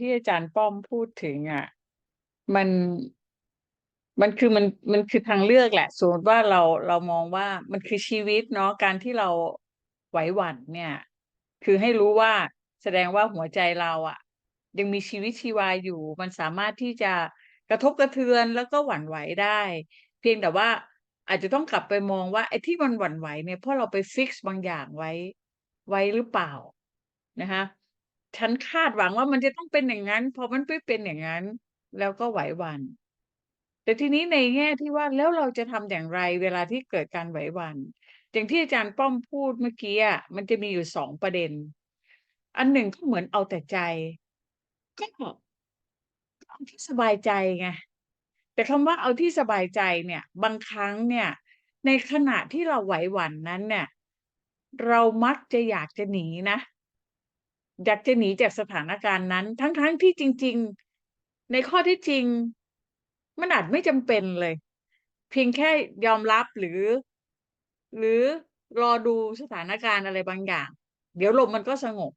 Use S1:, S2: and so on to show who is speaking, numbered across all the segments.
S1: ที่อาจารย์ป้อมพูดถึงอะมันมันคือมันมันคือทางเลือกแหละสมมติว่าเราเรามองว่ามันคือชีวิตเนาะการที่เราไหวหวั่นเนี่ย คือให้รู้ว่าแสดงว่าหัวใจเราอะ ยังมีชีวิตชีวาอยู่ มันสามารถที่จะกระทบกระเทือนแล้วก็หวั่นไหวได้ เพียงแต่ว่าอาจจะต้องกลับไปมองว่าไอ้ที่มันหวั่นไหวเนี่ยเพราะเราไปฟิกซ์บางอย่างไว้ไว้หรือเปล่านะคะ ฉันคาดหวังว่ามันจะต้องเป็นอย่างนั้น พอมันไม่เป็นอย่างนั้น แล้วก็ไหวหวั่นแต่ทีนี้ในแง่ที่ว่าแล้วเราจะทำอย่างไรเวลาที่เกิดการไหวหวั่นอย่างที่อาจารย์ป้อมพูดเมื่อกี้อะมันจะมีอยู่สองประเด็น อันหนึ่งก็เหมือนเอาแต่ใจก็เอาที่สบายใจไงแต่คำว่าเอาที่สบายใจเนี่ย บางครั้งเนี่ย ในขณะที่เราไหวหวั่นนั้นเนี่ย เรามักจะอยากจะหนีนะ อยากจะหนีจากสถานการณ์นั้น ทั้งๆทที่จริง ๆ ในข้อที่จริง มันอาจไม่จำเป็นเลย เพียงแค่ยอมรับหรือ หรือรอดูสถานการณ์อะไรบางอย่าง เดี๋ยวลมมันก็สงบ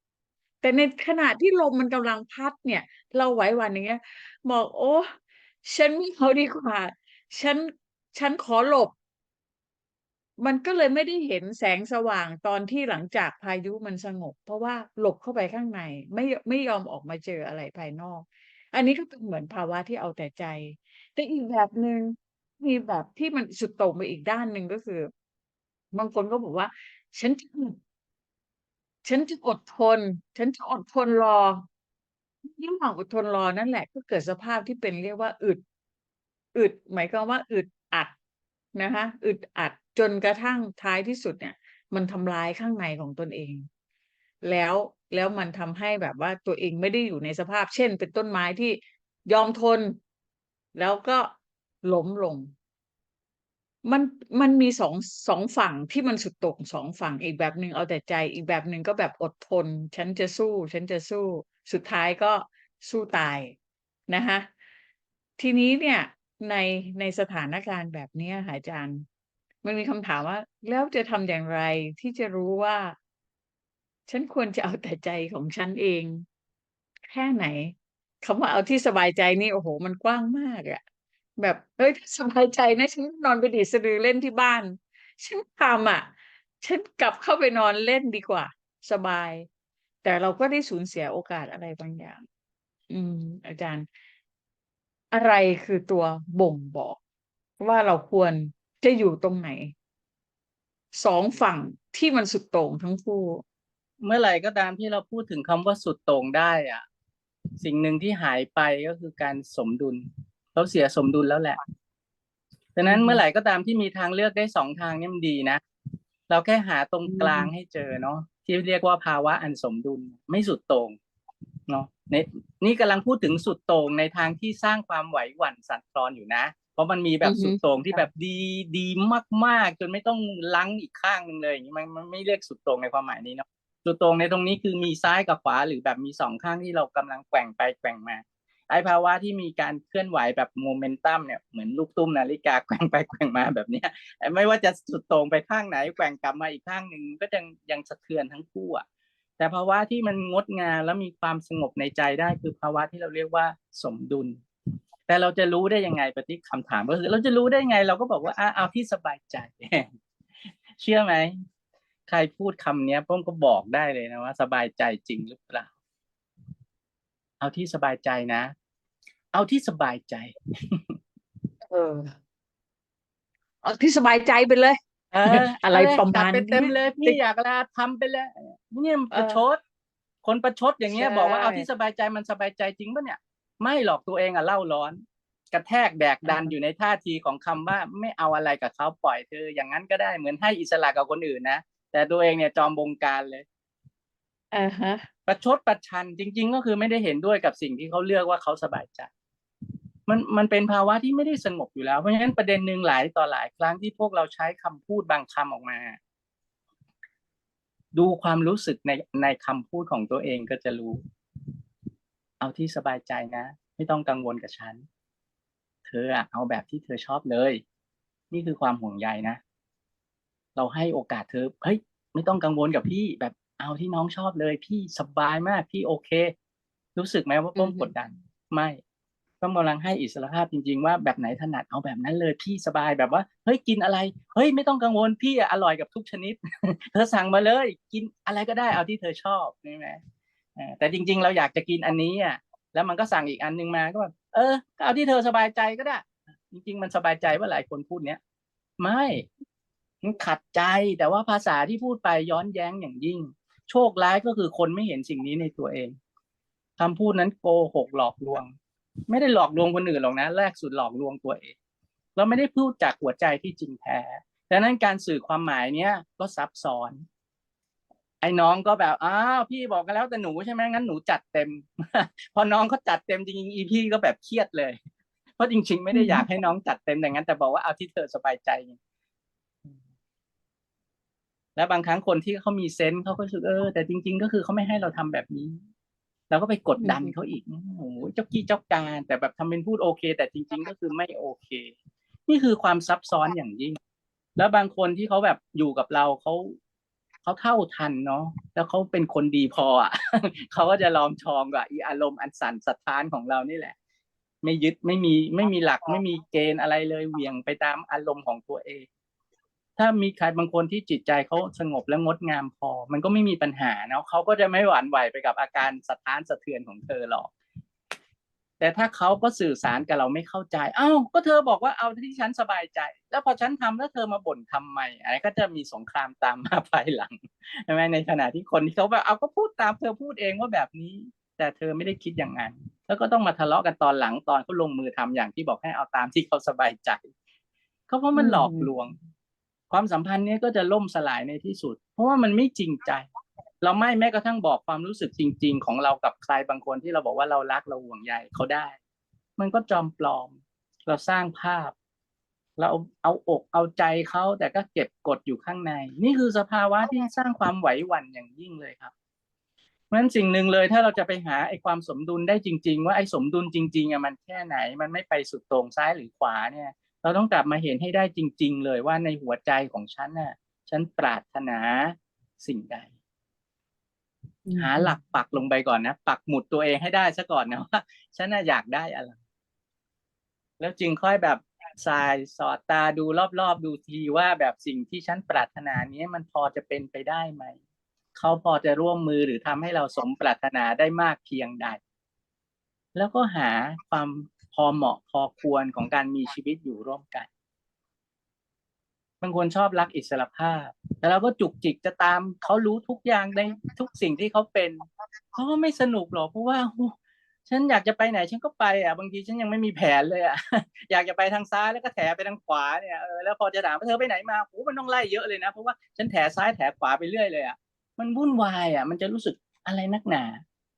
S1: แต่ในขณะที่ลมมันกำลังพัดเนี่ย เราไหวหวั่นอย่างเงี้ยบอกโอ้ฉันไม่เอาดีกว่า ฉันฉันขอหลบ มันก็เลยไม่ได้เห็นแสงสว่างตอนที่หลังจากพายุมันสงบ เพราะว่าหลบเข้าไปข้างในไม่ไม่ยอมออกมาเจออะไรภายนอก อันนี้ก็เป็นเหมือนภาวะที่เอาแต่ใจ แต่อีกแบบหนึ่งมีแบบที่มันสุดโต่งไปอีกด้านหนึ่งก็คือบางคนก็บอกว่า ฉันจะฉันจะอดทน ฉันจะอดทนรอระหว่างอดทนรอนั่นแหละ ก็เกิดสภาพที่เป็นเรียกว่า อึด อึด หมายความว่า อึดอัดนะคะอึดอัด จนกระทั่งท้ายที่สุดเนี่ย มันทำลายข้างในของตนเอง แล้วแล้วมันทำให้แบบว่าตัวเองไม่ได้อยู่ในสภาพ เช่น เป็นต้นไม้ที่ยอมทน แล้วก็ล้มลง มันมันมีสองสองฝั่งที่มันสุดโต่งสองฝั่งอีกแบบหนึ่งเอาแต่ใจ อีกแบบหนึ่งก็แบบอดทน ฉันจะสู้ ฉันจะสู้ สุดท้ายก็สู้ตายนะคะทีนี้เนี่ยในในสถานการณ์แบบนี้ค่ะอาจารย์ มันมีคำถามว่า แล้วจะทำอย่างไรที่จะรู้ว่า ฉันควรจะเอาแต่ใจของฉันเอง แค่ไหนคำว่าเอาที่สบายใจนี่โอ้โฮมันกว้างมากอะแบบเฮ้ยสบายใจนะฉันนอนไปดีสะดือเล่นที่บ้าน ฉันทำอะฉันกลับเข้าไปนอนเล่นดีกว่า สบาย แต่เราก็ได้สูญเสียโอกาสอะไรบางอย่าง อืม อาจารย์ อะไรคือตัวบ่งบอก ว่าเราควร จะอยู่ตรงไหน?สองฝั่งที่มันสุดโต่งทั้งคู่
S2: เมื่อไหร่ก็ตามที่เราพูดถึงคำว่าสุดโต่งได้อะสิ่งหนึ่งที่หายไปก็คือการสมดุลเราเสียสมดุลแล้วแหละฉะนั้น
S1: อือฮึ
S2: เมื่อไหร่ก็ตามที่มีทางเลือกได้2ทางเนี่ยมันดีนะเราแค่หาตรง
S1: อื
S2: กลาง
S1: ม
S2: ให้เจอเนาะที่เรียกว่าภาวะอันสมดุลไม่สุดโต่งเนาะในนี่กำลังพูดถึงสุดโต่งในทางที่สร้างความไหวหวั่นสั่นคลอนอยู่นะเพ ราะมันมีแบ
S1: อื
S2: บ
S1: อฮึ
S2: สุดโต่งที่
S1: ค่
S2: แบะบดีดีมาก ๆ จนไม่ต้องรั้งอีกข้างหนึ่งเลยอย่างงี้มันมันไม่เรียกสุดโต่งในความหมายนี้เนาะสุดโต่งในตรงนี้คือมีซ้ายกับขวาหรือแบบมี2ข้างที่เรากำลังแกว่งไปแกว่งมา ไอ้ภาวะที่มีการเคลื่อนไหวแบบโมเมนตัมเนี่ยเหมือนลูกตุ้มนาฬิกาแกว่งไปแกว่งมาแบบเนี้ยไอ้ไม่ว่าจะสุดโต่งไปข้างไหนแกว่งกลับมาอีกข้างหนึ่งก็ยังยังสะเทือนทั้งคู่อะแต่ภาวะที่มันงดงามและมีความสงบในใจได้คือภาวะที่เราเรียกว่าสมดุล แต่เราจะรู้ได้ยังไงปฏิคำถามก็คือ เราจะรู้ได้ยังไง เราก็บอกว่าอาเอาที่สบายใจ เชื่อไหมใครพูดคำเนี้ยป้อมก็บอกได้เลยนะว่า สบายใจจริงหรือเปล่า?เอาที่สบายใจนะ เอาที่สบายใจ
S1: เออ เอาที่สบายใจไปเลย
S2: เออ
S1: อะไร
S2: เอาเลย
S1: ประ
S2: จั
S1: มา
S2: ด
S1: ณ
S2: ไปเต็ม
S1: นี้
S2: เลยพี่อยากลาทำไปเลยเนี่ยมัน
S1: เอ
S2: ประ
S1: อ
S2: ชด คนประชดอย่าง
S1: ใช
S2: เงี้ย บอกว่าเอาที่่สบายใจมันสบายใจจริงเปล่าเนี่ย? ไม่หรอกตัวเองอะเล่าร้อน กระแทกแดกดัน
S1: อา
S2: อยู่ในท่าทีของคำว่าไม่เอาอะไรกับเขาปล่อยเธออย่างงั้นก็ได้เหมือนให้อิสระกับคนอื่นนะแต่ตัวเองเนี่ยจอมบงการเลย
S1: อะฮะ
S2: ประชดประชันจริง ๆ ก็คือไม่ได้เห็นด้วยกับสิ่งที่เขาเลือกว่าเขาสบายใจมันมันเป็นภาวะที่ไม่ได้สงบอยู่แล้ว เพราะฉะนั้นประเด็นหนึ่งหลายต่อหลายครั้งที่พวกเราใช้คำพูดบางคำออกมา ดูความรู้สึกในในคำพูดของตัวเองก็จะรู้ เอาที่สบายใจนะ ไม่ต้องกังวลกับฉัน เธออะเอาแบบที่เธอชอบเลย นี่คือความห่วงใยนะ เราให้โอกาสเธอ เฮ้ย ไม่ต้องกังวลกับพี่แบบเอาที่น้องชอบเลย พี่สบายมาก พี่โอเคครู้สึกไหมว่าป้อม
S1: อือฮึ
S2: กดดัน ไม่ป้อมกำลังให้อิสรภาพจริง ๆ ว่าแบบไหนถนัดเอาแบบนั้นเลยพี่สบายแบบว่า เฮ้ยกินอะไร เฮ้ยไม่ต้องกังวลพี่อะอร่อยกับทุกชนิด เธอสั่งมาเลย กินอะไรก็ได้เอาที่เธอชอบใช่ไหมเออ แต่จริง ๆ เราอยากจะกินอันนี้อะแล้วมันก็สั่งอีกอันนึงมาก็แบบเออก็เอาที่เธอสบายใจก็ได้ จริง ๆ มันสบายใจว่าหลายคนพูดเนี้ยไม่มันขัดใจแต่ว่าภาษาที่พูดไปย้อนแย้งอย่างยิ่ง โชคร้ายก็คือคนไม่เห็นสิ่งนี้ในตัวเองคำพูดนั้นโกหกหลอกลวง ไม่ได้หลอกลวงคนอื่นหรอกนะแรกสุดหลอกลวงตัวเอง เราไม่ได้พูดจากหัวใจที่จริงแท้ดังนั้นการสื่อความหมายเนี้ยก็ซับซ้อน ไอ้น้องก็แบบอ้าวพี่บอกกันแล้วแต่หนูใช่ไหมงั้นหนูจัดเต็ม พอน้องเขาจัดเต็มจริงๆอีพี่ก็แบบเครียดเลย เพราะจริง ๆ ไม่ได้อยากให้น้องจัดเต็มอย่างนั้น แต่บอกว่าเอาที่เธอสบายใจแล้วบางครั้งคนที่เขามีเซนส์เขาก็รู้สึกเออแต่จริง ๆ ก็คือเขาไม่ให้เราทำแบบนี้เราก็ไปกดดันเขาอีกโอ้โหเจ้ากี้เจ้าการแต่แบบทำเป็นพูดโอเค แต่จริง ๆ ก็คือไม่โอเค นี่คือความซับซ้อนอย่างยิ่ง แล้วบางคนที่เขาแบบอยู่กับเราเขา เขาเท่าทันเนาะแล้วเขาเป็นคนดีพออะเขาก็จะลอมชองกับอีอารมณ์อันสั่นสะท้านของเรานี่แหละ ไม่ยึดไม่มีไม่มีหลักไม่มีเกณฑ์อะไรเลยเหวี่ยงไปตามอารมณ์ของตัวเอง ถ้ามีใครบางคนที่จิตใจเขาสงบและงดงามพอ มันก็ไม่มีปัญหาเนาะเขาก็จะไม่หวั่นไหวไปกับอาการสะท้านสะเทือนของเธอหรอก แต่ถ้าเขาก็สื่อสารกับเราไม่เข้าใจ เอ้า ก็เธอบอกว่าเอาที่ฉันสบายใจ แล้วพอฉันทำแล้วเธอมาบ่นทำไมอะไรก็จะมีสงครามตามมาภายหลังใช่ไหมในขณะที่คนที่เขาแบบเอาก็พูดตามเธอพูดเองว่าแบบนี้ แต่เธอไม่ได้คิดอย่างนั้น แล้วก็ต้องมาทะเลาะกันตอนหลังตอนเขาลงมือทำอย่างที่บอกให้เอาตามที่เขาสบายใจเขาเพราะมันหลอกลวง ความสัมพันธ์เนี้ยก็จะล่มสลายในที่สุด เพราะว่ามันไม่จริงใจ เราไม่แม้กระทั่งบอกความรู้สึกจริง ๆ ของเรากับใครบางคนที่เราบอกว่าเรารักเราห่วงใยเขาได้ มันก็จอมปลอม เราสร้างภาพ เราเอาอาอกเอาใจเขาแต่ก็เก็บกดอยู่ข้างใน นี่คือสภาวะที่สร้างความไหวหวั่นอย่างยิ่งเลยครับเพราะฉะนั้นสิ่งหนึ่งเลยถ้าเราจะไปหาไอ้ความสมดุลได้จริง ๆ ว่าไอ้สมดุลจริงๆอะมันแค่ไหน มันไม่ไปสุดตรงซ้ายหรือขวาเนี่ย เราต้องกลับมาเห็นให้ได้จริง ๆ เลยว่าในหัวใจของฉันน่ะฉันปรารถนาสิ่งใด หาหลักปักลงไปก่อนนะปักหมุดตัวเองให้ได้ซะก่อนนะว่าฉันน่ะอยากได้อะไรแล้วจึงค่อยแบบสายสอดตาดูรอบๆดูทีว่าแบบสิ่งที่ฉันปรารถนานี้มันพอจะเป็นไปได้ไหมเขาพอจะร่วมมือหรือทำให้เราสมปรารถนาได้มากเพียงใด แล้วก็หาความพอเหมาะพอควรของการมีชีวิตอยู่ร่วมกัน บางคนชอบรักอิสรภาพ แต่เราก็จุกจิกจะตามเขารู้ทุกอย่างในทุกสิ่งที่เขาเป็นเขาก็ไม่สนุกหรอกเพราะว่าโอ้ฉันอยากจะไปไหนฉันก็ไปอะบางทีฉันยังไม่มีแผนเลยอะอยากจะไปทางซ้ายแล้วก็แถไปทางขวาเนี่ยเออแล้วพอจะถามว่าเธอไปไหนมาโอ้มันต้องไล่เยอะเลยนะเพราะว่าฉันแถซ้ายแถขวาไปเรื่อยเลยอะมันวุ่นวายอะมันจะรู้สึกอะไรนักหนา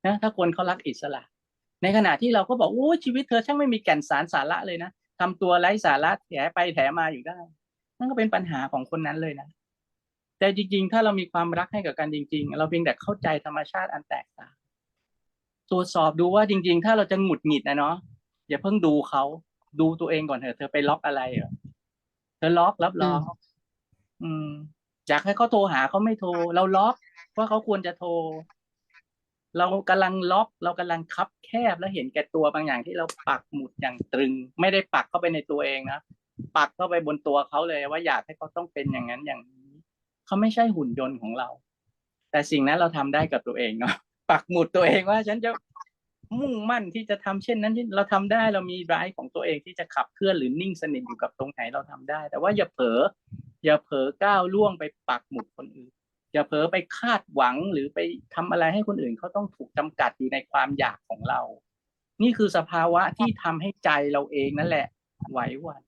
S2: นะถ้าคนเขารักอิสระ ในขณะที่เราก็บอกโอ้ชีวิตเธอช่างไม่มีแก่นสารสาระเลยนะทำตัวไร้สาระแถไปแถมาอยู่ได้ นั่นก็เป็นปัญหาของคนนั้นเลยนะ แต่จริง ๆ ถ้าเรามีความรักให้กับกันจริง ๆ เราเพียงแต่เข้าใจธรรมชาติอันแตกต่างตรวจสอบดูว่าจริง ๆ ถ้าเราจะหงุดหงิดนะเนาะอย่าเพิ่งดูเขาดูตัวเองก่อนเถอะเธอไปล็อกอะไรเหรอเธอล็อกรับรองอืมอยากให้เขาโทรหาเขาไม่โทร เราล็อกว่าเขาควรจะโทร เรากำลังล็อก เรากำลังคับแคบแล้วเห็นแก่ตัวบางอย่างที่เราปักหมุดอย่างตรึง ไม่ได้ปักเข้าไปในตัวเองนะ ปักเข้าไปบนตัวเขาเลยว่าอยากให้เขาต้องเป็นอย่างนั้นอย่างนี้เขาไม่ใช่หุ่นยนต์ของเรา แต่สิ่งนั้นเราทำได้กับตัวเองเนาะปักหมุดตัวเองว่าฉันจะมุ่งมั่นที่จะทำเช่นนั้นเราทำได้เรามีร้ายของตัวเองที่จะขับเคลื่อนหรือนิ่งสนิทอยู่กับตรงไหนเราทำได้ แต่ว่าอย่าเผลออย่าเผลอก้าวล่วงไปปักหมุดคนอื่น อย่าเผลอไปคาดหวังหรือไปทำอะไรให้คนอื่นเขาต้องถูกจำกัดอยู่ในความอยากของเรา นี่คือสภาวะที่ทำให้ใจเราเองนั่นแหละไหวหวั่น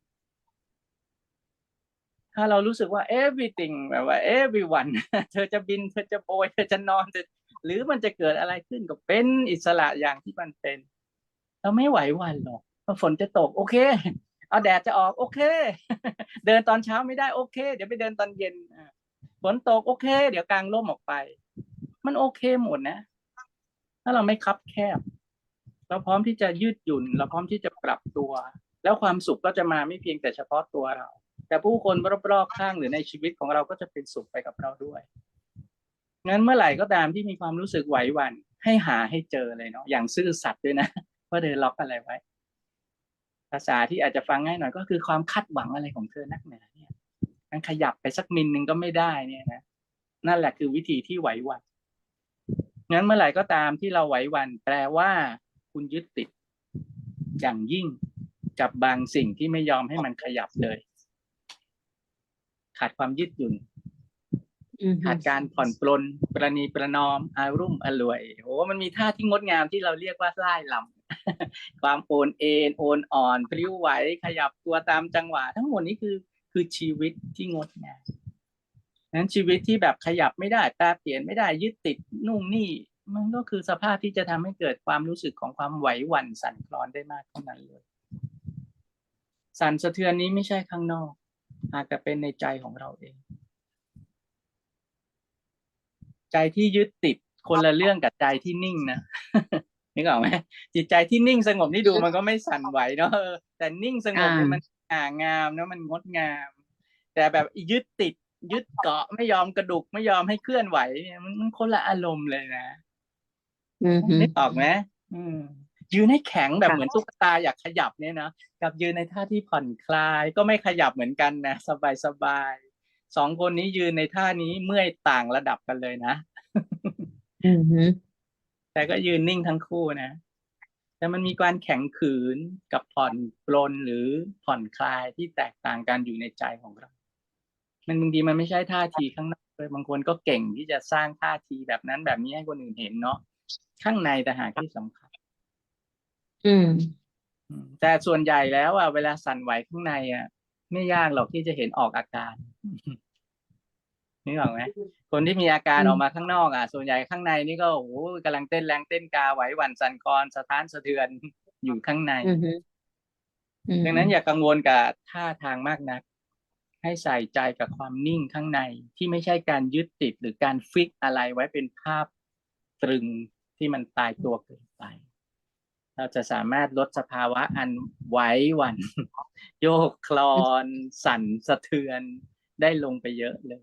S2: ถ้าเรารู้สึกว่า everything แบบว่า everyone เธอจะบินเธอจะโบยเธอจะนอนเธอหรือมันจะเกิดอะไรขึ้นก็เป็นอิสระอย่างที่มันเป็น เราไม่ไหววันหรอกพอฝนจะตกโอเค เอาแดดจะออกโอเค เดินตอนเช้าไม่ได้โอเค เดี๋ยวไปเดินตอนเย็นฝนตกโอเค เดี๋ยวกลางร่มออกไป มันโอเคหมดนะ ถ้าเราไม่คับแคบ เราพร้อมที่จะยืดหยุ่น เราพร้อมที่จะปรับตัว แล้วความสุขก็จะมาไม่เพียงแต่เฉพาะตัวเรา แต่ผู้คนรอบๆข้างหรือในชีวิตของเราก็จะเป็นสุขไปกับเราด้วยงั้นเมื่อไหร่ก็ตามที่มีความรู้สึกไหวหวัน่นให้หาให้เจอเลยเนาะอย่างซื่อสัตย์ด้วยนะว่าเธอล็อกอะไรไว้ ภาษาที่อาจจะฟังง่ายหน่อยก็คือความคาดหวังอะไรของเธอนักหนาเนี่ยมันขยับไปสักมิลนึงก็ไม่ได้เนี่ยนะนั่นแหละคือวิธีที่ไหวหวั่นงั้นเมื่อไหร่ก็ตามที่เราไหวหวั่นแปลว่า คุณยึดติด อย่างยิ่งกับบางสิ่งที่ไม่ยอมให้มันขยับเลย ขาดความยืดหยุ่น
S1: อือฮึ
S2: ขาดการผ่อนปลนประนีประนอม อารุ่มอร่วยโอ้มันมีท่าที่งดงามที่เราเรียกว่าไล่ลำความโอนเอ็นโอนอ่อนพลิ้วไหวขยับตัวตามจังหวะ ทั้งหมดนี้คือคือชีวิตที่งดงามนั้นชีวิตที่แบบขยับไม่ได้แปรเปลี่ยนไม่ได้ยึดติดนู่นนี่ มันก็คือสภาพที่จะทำให้เกิดความรู้สึกของความไหวหวั่นสั่นคลอนได้มากเท่านั้นเลย สั่นสะเทือนนี้ไม่ใช่ข้างนอก อาจจะเป็นในใจของเราเอง ใจที่ยึดติดคนละเรื่องกับใจที่นิ่งนะนึกออกไหมจิตใจที่นิ่งสงบนี่ดูมันก็ไม่สั่นไหวเนาะเออแต่นิ่งสงบเนี่ยมันอ่างามนะมันงดงาม แต่แบบยึดติด ยึดเกาะไม่ยอมกระดุกไม่ยอมให้เคลื่อนไหวเนี่ยมันมันคนละอารมณ์เลยนะ
S1: อือฮึ
S2: นึกออกไหมอืม ยืนให้แข็งแบบ
S1: ค่ะ
S2: เหมือนตุ๊กตาอยากขยับเนี่ยนะกับยืนในท่าที่ผ่อนคลายก็ไม่ขยับเหมือนกันนะสบายสบายสองคนนี้ยืนในท่านี้เมื่อยต่างระดับกันเลยนะ
S1: อือฮึ
S2: แต่ก็ยืนนิ่งทั้งคู่นะแต่มันมีการแข็งขืนกับผ่อนปลนหรือผ่อนคลายที่แตกต่างกันอยู่ในใจของเรา มันบางทีมันไม่ใช่ท่าทีข้างนอกเลยบางคนก็เก่งที่จะสร้างท่าทีแบบนั้นแบบนี้ให้คนอื่นเห็นเนาะข้างในแต่หากที่สำคัญ
S1: อืม
S2: อืม แต่ส่วนใหญ่แล้วอะเวลาสั่นไหวข้างในอะ ไม่ยากหรอกที่จะเห็นออกอาการนึกออกไหมคนที่มีอาการ
S1: อืม
S2: ออกมาข้างนอกอะ ส่วนใหญ่ข้างในนี่ก็โอ้โหกำลังเต้นแรงเต้นกาไหวหวั่นสั่นคลอนสะท้านสะเทือนอยู่ข้างใน
S1: อือฮึอืม
S2: ดังนั้นอย่ากังวลกับท่าทางมากนัก ให้ใส่ใจกับความนิ่งข้างในที่ไม่ใช่การยึดติดหรือการฟิกอะไรไว้เป็นภาพตรึงที่มันตายตัวเกินไป เราจะสามารถลดสภาวะอันไว้วัน โยกคลอน สั่นสะเทือนได้ลงไปเยอะเลย